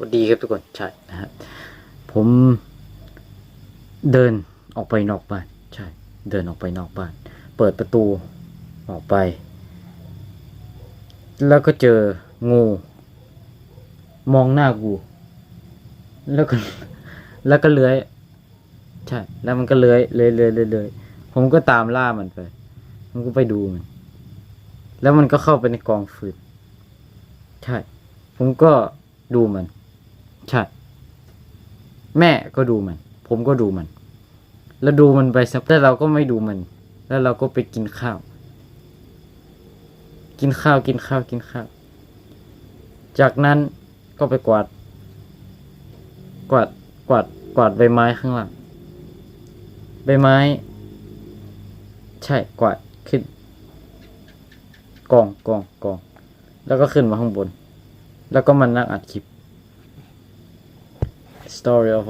วัสดีครับทุกคนใช่นะฮะผมเดินออกไปนอกบ้านใช่ เดินออกไปนอกบ้าน เปิดประตูออกไป แล้วก็เจองู มองหน้ากู แล้วก็ แล้วก็เลื้อยใช่ แล้วมันก็เลื้อยเลื้อยเลื้อยเลื้อยเลื้อยผมก็ตามล่ามันไปมันก็ไปดูมัน แล้วมันก็เข้าไปในกองฟืนใช่ ผมก็ดูมัน ใช่ แม่ก็ดูมัน ผมก็ดูมัน แล้วดูมันไปสักแต่เราก็ไม่ดูมัน แล้วเราก็ไปกินข้าว กินข้าวกินข้าวกินข้าว จากนั้นก็ไปกวาด กวาดกวาดกวาดใบไม้ข้างหลังใบไม้ ใช่กวาดขึ้นกองกองกอง แล้วก็ขึ้นมาข้างบน แล้วก็มานั่งอัดคลิป story of